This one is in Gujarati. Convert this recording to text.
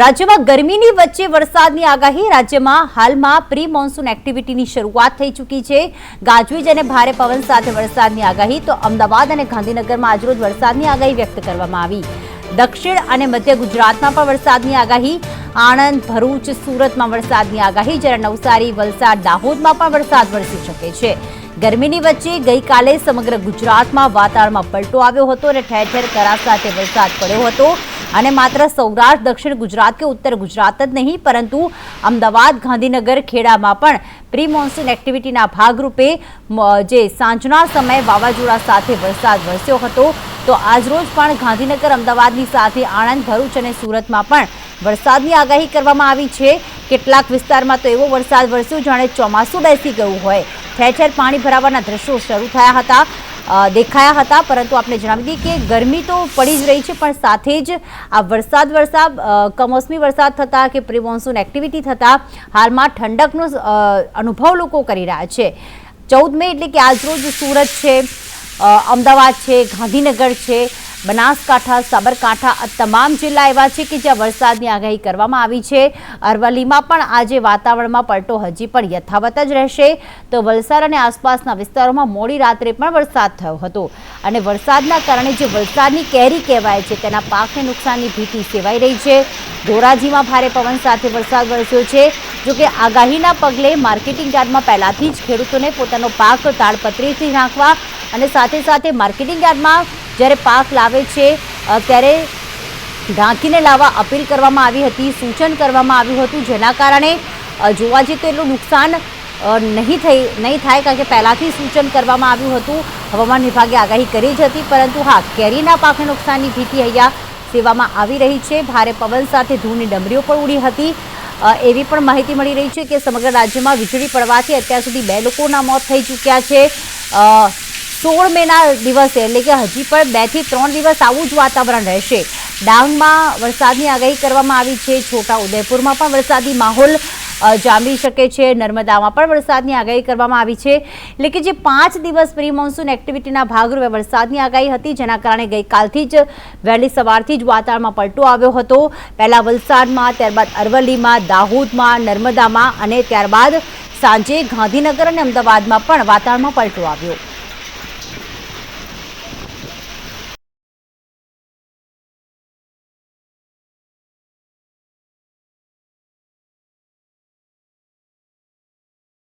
રાજ્યમાં ગરમીની વચ્ચે વરસાદની આગાહી. રાજ્યમાં હાલમાં પ્રી મોન્સૂન એક્ટિવિટીની શરૂઆત થઈ ચૂકી છે. ગાજવીજ અને ભારે પવન સાથે વરસાદની આગાહી. તો અમદાવાદ અને ગાંધીનગરમાં આજરોજ વરસાદની આગાહી વ્યક્ત કરવામાં આવી. દક્ષિણ અને મધ્ય ગુજરાતમાં પણ વરસાદની આગાહી. આણંદ, ભરૂચ, સુરતમાં વરસાદની આગાહી. જ્યારે નવસારી, વલસાડ, દાહોદમાં પણ વરસાદ વરસી શકે છે. ગરમીની વચ્ચે ગઈકાલે સમગ્ર ગુજરાતમાં વાતાવરણમાં પલટો આવ્યો હતો અને ઠેર ઠેર કરા સાથે વરસાદ પડ્યો હતો. અને માત્ર સૌરાષ્ટ્ર, દક્ષિણ ગુજરાત કે ઉત્તર ગુજરાત જ નહીં, પરંતુ અમદાવાદ, ગાંધીનગર, ખેડામાં પણ પ્રી મોન્સૂન એક્ટિવિટીના ભાગરૂપે જે સાંજના સમયે વાવાઝોડા સાથે વરસાદ વરસ્યો હતો, તો આજરોજ પણ ગાંધીનગર, અમદાવાદની સાથે આણંદ, ભરૂચ અને સુરતમાં પણ વરસાદની આગાહી કરવામાં આવી છે. કેટલાક વિસ્તારમાં તો એવો વરસાદ વરસ્યો, જાણે ચોમાસું બેસી ગયું હોય. ઠેર ઠેર પાણી ભરાવાના દ્રશ્યો શરૂ થયા હતા. દેખાયા હતા, પરંતુ આપણે જણાવી દઈએ કે ગરમી તો પડી જ રહી છે, પણ સાથે જ આ વરસાદ વરસાદ કમોસમી વરસાદ થતાં કે પ્રી એક્ટિવિટી થતાં, હાલમાં ઠંડકનો અનુભવ લોકો કરી રહ્યા છે. ચૌદ મે એટલે કે આજરોજ સુરત છે અમદાવાદ છે, ગાંધીનગર છે બનાસકાંઠા, સાબરકાંઠા તમામ જિલ્લા એવા છે કે જ્યાં વરસાદની આગાહી કરવામાં આવી છે. અરવલ્લીમાં પણ આજે વાતાવરણમાં પલટો હજી પણ યથાવત જ રહેશે. તો વલસાડ અને આસપાસના વિસ્તારોમાં મોડી રાત્રે પણ વરસાદ થયો હતો. અને વરસાદના કારણે જે વરસાદની કેરી કહેવાય છે, તેના પાકને નુકસાનની ભીતિ સેવાઈ રહી છે. ધોરાજીમાં ભારે પવન સાથે વરસાદ વરસ્યો છે. જોકે આગાહીના પગલે માર્કેટિંગ યાર્ડમાં પહેલાથી જ ખેડૂતોને પોતાનો પાક તાડપત્રીથી નાખવા અને સાથે સાથે માર્કેટિંગ યાર્ડમાં જ્યારે પાક લાવે છે ત્યારે ઢાંકીને લાવવા અપીલ કરવામાં આવી હતી, સૂચન કરવામાં આવ્યું હતું. જેના કારણે જોવા જઈએ તો એટલું નુકસાન નહીં થઈ, નહીં થાય કારણ કે પહેલાંથી સૂચન કરવામાં આવ્યું હતું. હવામાન વિભાગે આગાહી કરી જ હતી, પરંતુ હા, કેરીના પાકને નુકસાનની ભીતિ અહીંયા સેવામાં આવી રહી છે. ભારે પવન સાથે ધૂળની ડમરીઓ પણ ઉડી હતી. એવી પણ માહિતી મળી રહી છે કે સમગ્ર રાજ્યમાં વીજળી પડવાથી અત્યાર સુધી બે લોકોના મોત થઈ ચૂક્યા છે. સોળ મેના દિવસે એટલે કે હજી પણ બેથી ત્રણ દિવસ આવું જ વાતાવરણ રહેશે. ડાંગમાં વરસાદની આગાહી કરવામાં આવી છે. છોટા ઉદયપુરમાં પણ વરસાદી માહોલ જામી શકે છે. નર્મદામાં પણ વરસાદની આગાહી કરવામાં આવી છે. એટલે કે જે પાંચ દિવસ પ્રી મોન્સૂન એક્ટિવિટીના ભાગરૂપે વરસાદની આગાહી હતી, જેના કારણે ગઈકાલથી જ વહેલી સવારથી જ વાતાવરણમાં પલટો આવ્યો હતો. પહેલાં વલસાડમાં, ત્યારબાદ અરવલ્લીમાં, દાહોદમાં, નર્મદામાં અને ત્યારબાદ સાંજે ગાંધીનગર અને અમદાવાદમાં પણ વાતાવરણમાં પલટો આવ્યો.